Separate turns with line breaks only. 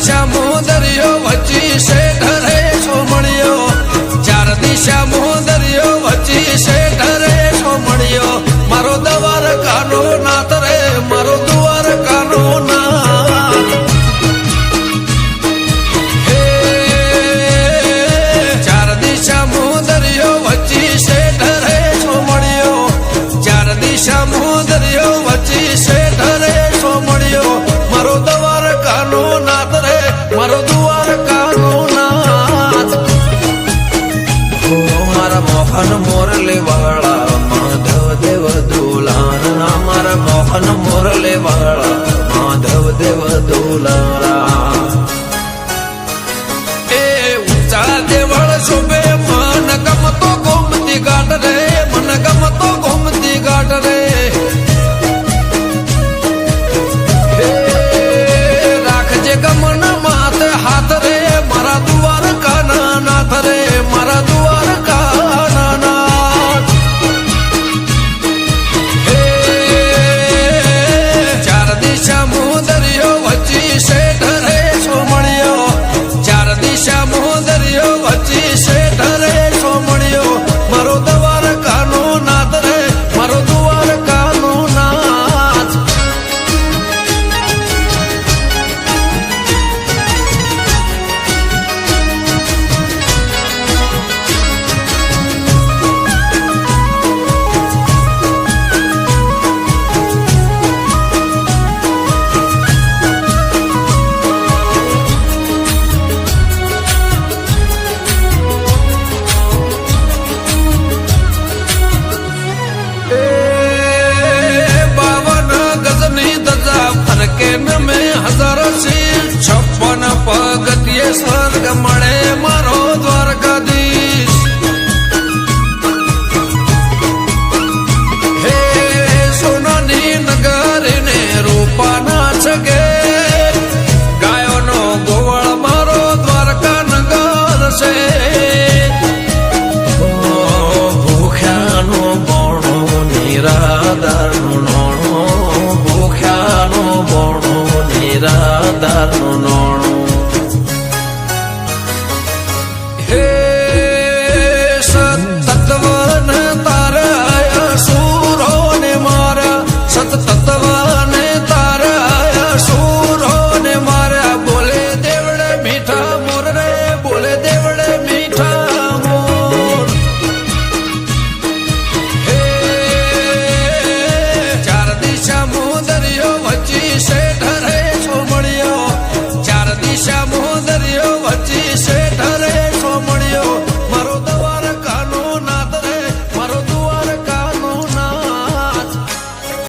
દિશા મોદરિયો વચ્ચી શેઠ રે સોમણ્યો ચાર દિશા મોદરિયો વચ્ચી શેઠ રે સોમણિયો મારો દવાર કાનો રે, મારો દુવાર કાનો ચાર દિશા મોદરિયો વચ્ચી શેઠ રે સોમણ્યો ચાર દિશા મોદરિયો મોહન મોરલે વાળા માધવ દેવ દુલાન મારા મોહન મોરલે વાળા મેં હજારો છે છપ્પન પગથિયે સ્વર્ગ dar honor.